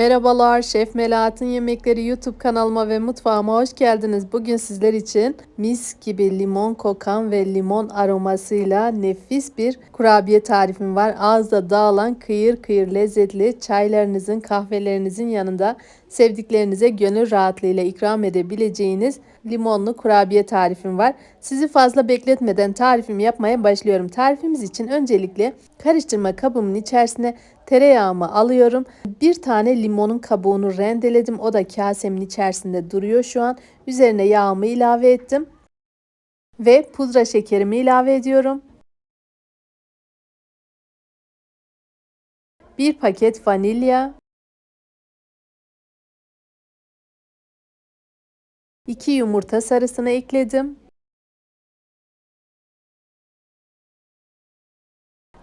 Merhabalar, Şef Melahat'in Yemekleri YouTube kanalıma ve mutfağıma hoş geldiniz. Bugün sizler için mis gibi limon kokan ve limon aromasıyla nefis bir kurabiye tarifim var. Ağızda dağılan kıyır kıyır lezzetli çaylarınızın, kahvelerinizin yanında sevdiklerinize gönül rahatlığıyla ikram edebileceğiniz limonlu kurabiye tarifim var. Sizi fazla bekletmeden tarifimi yapmaya başlıyorum. Tarifimiz için öncelikle karıştırma kabımın içerisine tereyağımı alıyorum. Bir tane limonun kabuğunu rendeledim. O da kasemin içerisinde duruyor şu an. Üzerine yağımı ilave ettim. Ve pudra şekerimi ilave ediyorum. Bir paket vanilya. 2 yumurta sarısını ekledim.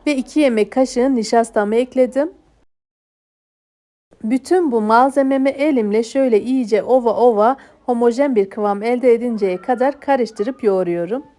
Ve 2 yemek kaşığı nişastamı ekledim. Bütün bu malzememi elimle şöyle iyice ova ova homojen bir kıvam elde edinceye kadar karıştırıp yoğuruyorum.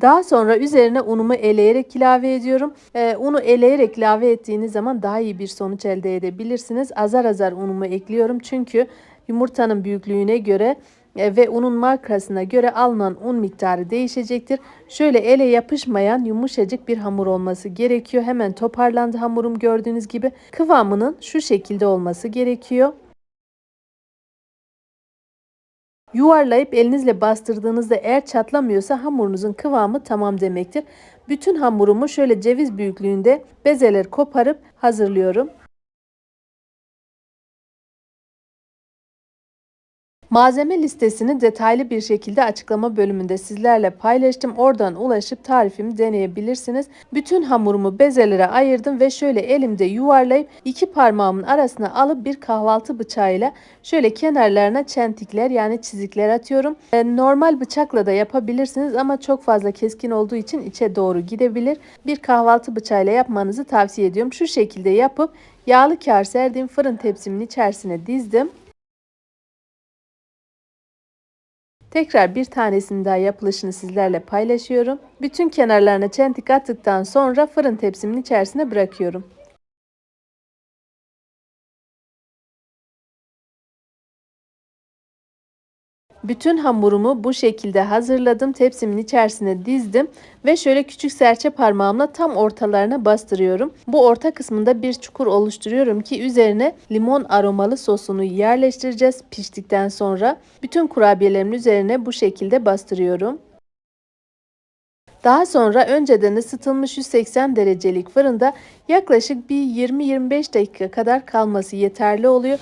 Daha sonra üzerine unumu eleyerek ilave ediyorum. Ee, unu eleyerek ilave ettiğiniz zaman daha iyi bir sonuç elde edebilirsiniz. Azar azar unumu ekliyorum çünkü yumurtanın büyüklüğüne göre e, ve unun markasına göre alınan un miktarı değişecektir. Şöyle ele yapışmayan yumuşacık bir hamur olması gerekiyor. Hemen toparlandı hamurum gördüğünüz gibi. Kıvamının şu şekilde olması gerekiyor. Yuvarlayıp elinizle bastırdığınızda eğer çatlamıyorsa hamurunuzun kıvamı tamam demektir. Bütün hamurumu şöyle ceviz büyüklüğünde bezeler koparıp hazırlıyorum. Malzeme listesini detaylı bir şekilde açıklama bölümünde sizlerle paylaştım. Oradan ulaşıp tarifimi deneyebilirsiniz. Bütün hamurumu bezelere ayırdım ve şöyle elimde yuvarlayıp iki parmağımın arasına alıp bir kahvaltı bıçağıyla şöyle kenarlarına çentikler yani çizikler atıyorum. E, normal bıçakla da yapabilirsiniz ama çok fazla keskin olduğu için içe doğru gidebilir. Bir kahvaltı bıçağıyla yapmanızı tavsiye ediyorum. Şu şekilde yapıp yağlı kar serdiğim fırın tepsimin içerisine dizdim. Tekrar bir tanesinin daha yapılışını sizlerle paylaşıyorum. Bütün kenarlarına çentik attıktan sonra fırın tepsimin içerisine bırakıyorum. Bütün hamurumu bu şekilde hazırladım. Tepsimin içerisine dizdim ve şöyle küçük serçe parmağımla tam ortalarına bastırıyorum. Bu orta kısmında bir çukur oluşturuyorum ki üzerine limon aromalı sosunu yerleştireceğiz piştikten sonra. Bütün kurabiyelerimin üzerine bu şekilde bastırıyorum. Daha sonra önceden ısıtılmış 180 derecelik fırında yaklaşık bir 20-25 dakika kadar kalması yeterli oluyor.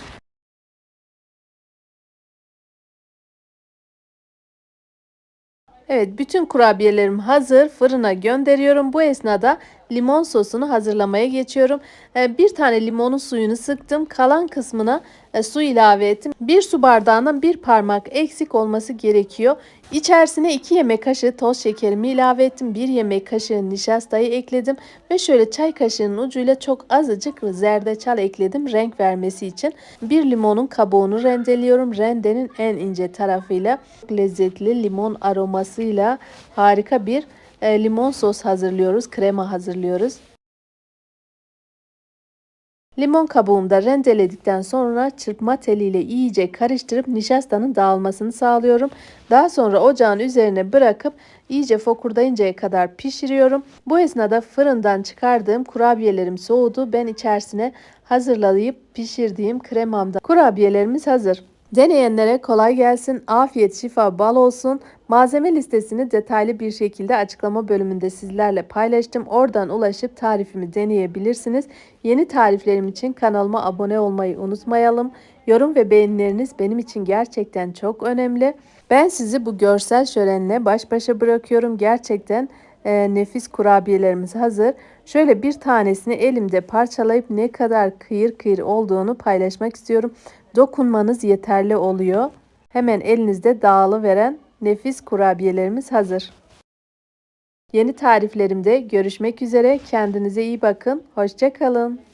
Evet bütün kurabiyelerim hazır. Fırına gönderiyorum. Bu esnada limon sosunu hazırlamaya geçiyorum. Ee, bir tane limonun suyunu sıktım. Kalan kısmına e, su ilave ettim. Bir su bardağından bir parmak eksik olması gerekiyor. İçerisine 2 yemek kaşığı toz şekerimi ilave ettim. 1 yemek kaşığı nişastayı ekledim. Ve şöyle çay kaşığının ucuyla çok azıcık zerdeçal ekledim renk vermesi için. Bir limonun kabuğunu rendeliyorum. Rendenin en ince tarafıyla lezzetli limon aromasıyla harika bir e, limon sos hazırlıyoruz. Krema hazırlıyoruz. Limon kabuğumu da rendeledikten sonra çırpma teliyle iyice karıştırıp nişastanın dağılmasını sağlıyorum. Daha sonra ocağın üzerine bırakıp iyice fokurdayıncaya kadar pişiriyorum. Bu esnada fırından çıkardığım kurabiyelerim soğudu. Ben içerisine hazırlayıp pişirdiğim kremamda kurabiyelerimiz hazır. Deneyenlere kolay gelsin, afiyet, şifa, bal olsun. Malzeme listesini detaylı bir şekilde açıklama bölümünde sizlerle paylaştım. Oradan ulaşıp tarifimi deneyebilirsiniz. Yeni tariflerim için kanalıma abone olmayı unutmayalım. Yorum ve beğenileriniz benim için gerçekten çok önemli. Ben sizi bu görsel şölenle baş başa bırakıyorum. Gerçekten e, nefis kurabiyelerimiz hazır. Şöyle bir tanesini elimde parçalayıp ne kadar kıyır kıyır olduğunu paylaşmak istiyorum. Dokunmanız yeterli oluyor. Hemen elinizde dağılı veren nefis kurabiyelerimiz hazır. Yeni tariflerimde görüşmek üzere. Kendinize iyi bakın. Hoşçakalın.